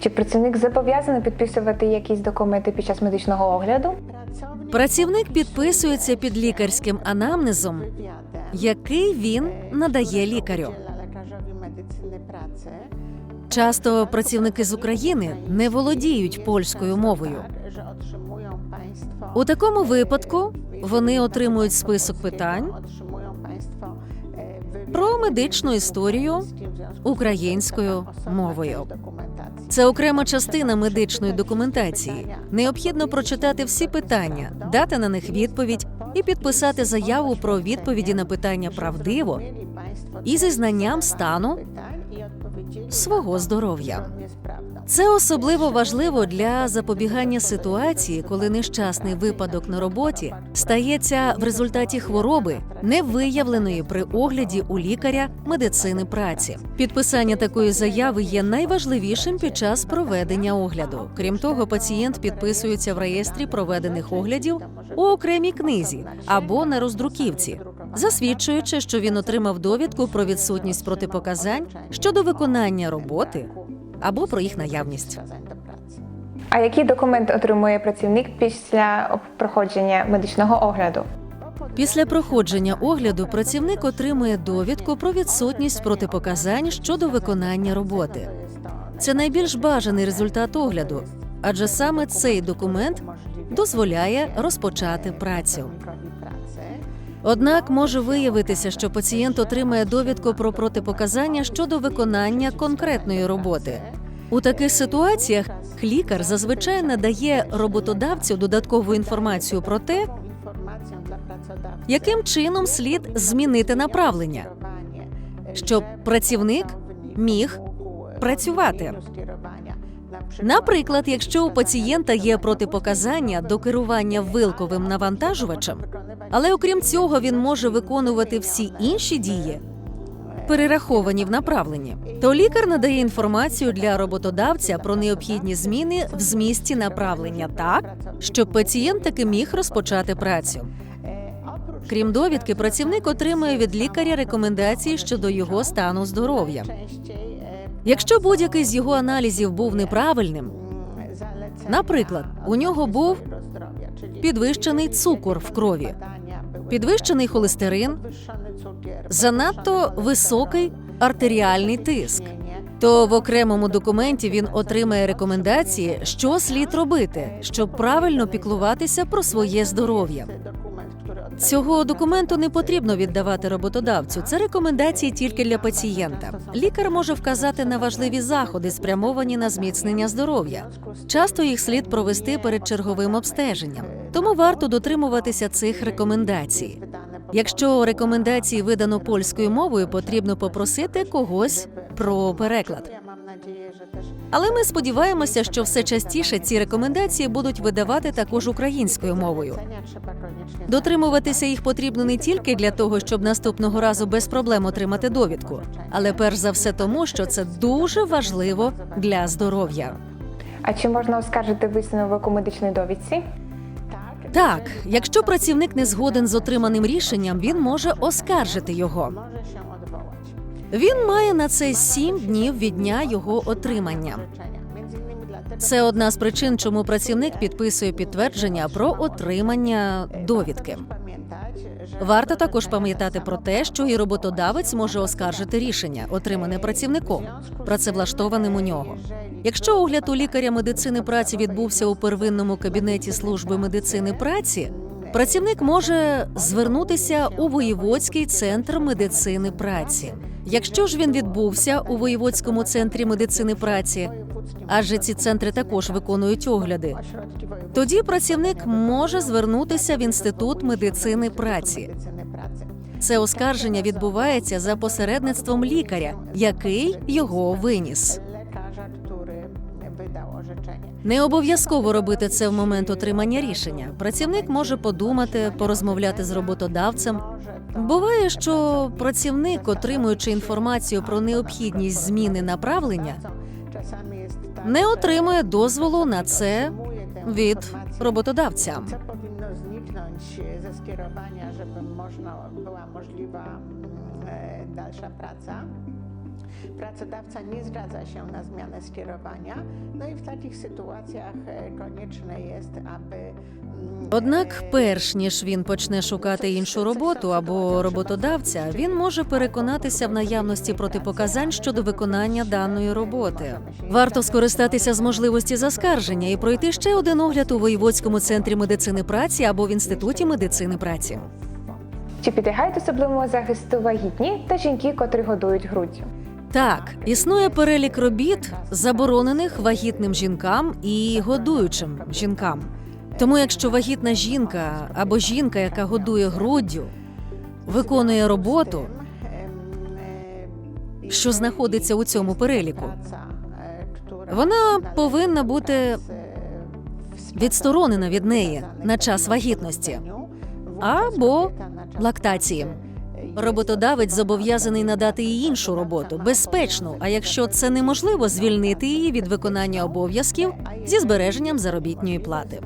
Чи працівник зобов'язаний підписувати якісь документи під час медичного огляду? Працівник підписується під лікарським анамнезом, який він надає лікарю. Часто працівники з України не володіють польською мовою. У такому випадку вони отримують список питань про медичну історію українською мовою. Це окрема частина медичної документації. Необхідно прочитати всі питання, дати на них відповідь і підписати заяву про відповіді на питання правдиво і зі знанням стану свого здоров'я. Це особливо важливо для запобігання ситуації, коли нещасний випадок на роботі стається в результаті хвороби, не виявленої при огляді у лікаря медицини праці. Підписання такої заяви є найважливішим під час проведення огляду. Крім того, пацієнт підписується в реєстрі проведених оглядів у окремій книзі або на роздруківці, засвідчуючи, що він отримав довідку про відсутність протипоказань щодо виконання роботи або про їх наявність. А який документ отримує працівник після проходження медичного огляду? Після проходження огляду працівник отримує довідку про відсутність протипоказань щодо виконання роботи. Це найбільш бажаний результат огляду, адже саме цей документ дозволяє розпочати працю. Однак може виявитися, що пацієнт отримає довідку про протипоказання щодо виконання конкретної роботи. У таких ситуаціях лікар зазвичай надає роботодавцю додаткову інформацію про те, яким чином слід змінити направлення, щоб працівник міг працювати. Наприклад, якщо у пацієнта є протипоказання до керування вилковим навантажувачем, але окрім цього він може виконувати всі інші дії, перераховані в направленні, то лікар надає інформацію для роботодавця про необхідні зміни в змісті направлення так, щоб пацієнт таки міг розпочати працю. Крім довідки, працівник отримує від лікаря рекомендації щодо його стану здоров'я. Якщо будь-який з його аналізів був неправильним, наприклад, у нього був підвищений цукор в крові, підвищений холестерин, занадто високий артеріальний тиск, то в окремому документі він отримає рекомендації, що слід робити, щоб правильно піклуватися про своє здоров'я. Цього документу не потрібно віддавати роботодавцю. Це рекомендації тільки для пацієнта. Лікар може вказати на важливі заходи, спрямовані на зміцнення здоров'я. Часто їх слід провести перед черговим обстеженням, тому варто дотримуватися цих рекомендацій. Якщо рекомендації видано польською мовою, потрібно попросити когось про переклад. Але ми сподіваємося, що все частіше ці рекомендації будуть видавати також українською мовою. Дотримуватися їх потрібно не тільки для того, щоб наступного разу без проблем отримати довідку, але перш за все тому, що це дуже важливо для здоров'я. А чи можна оскаржити висновок у медичній довідці? Так, якщо працівник не згоден з отриманим рішенням, він може оскаржити його. Він має на це сім днів від дня його отримання. Це одна з причин, чому працівник підписує підтвердження про отримання довідки. Варто також пам'ятати про те, що і роботодавець може оскаржити рішення, отримане працівником, працевлаштованим у нього. Якщо огляд у лікаря медицини праці відбувся у первинному кабінеті служби медицини праці, працівник може звернутися у воєводський центр медицини праці. Якщо ж він відбувся у воєводському центрі медицини праці, адже ці центри також виконують огляди, тоді працівник може звернутися в інститут медицини праці. Це оскарження відбувається за посередництвом лікаря, який його виніс. Не обов'язково робити це в момент отримання рішення. Працівник може подумати, порозмовляти з роботодавцем. Буває, що працівник, отримуючи інформацію про необхідність зміни направлення, не отримує дозволу на це від роботодавця. Ze żeby można była możliwa mm, e, dalsza praca? Pracodawca nie zgadza się na zmianę skierowania, no i w takich sytuacjach e, konieczne jest, aby. mm, Однак, e, перш ніж він почне шукати іншу роботу або роботодавця, він може переконатися в наявності протипоказань щодо виконання даної роботи. Варто скористатися з можливості заскарження і пройти ще один огляд у воєводському центрі медицини праці або в інституті медицини праці. Чи підлягають особливому захисту вагітні та жінки, котрі годують груддю? Так, існує перелік робіт, заборонених вагітним жінкам і годуючим жінкам. Тому, якщо вагітна жінка або жінка, яка годує груддю, виконує роботу, що знаходиться у цьому переліку, вона повинна бути відсторонена від неї на час вагітності або лактації. Роботодавець зобов'язаний надати їй іншу роботу, безпечну. А якщо це неможливо, звільнити її від виконання обов'язків зі збереженням заробітної плати.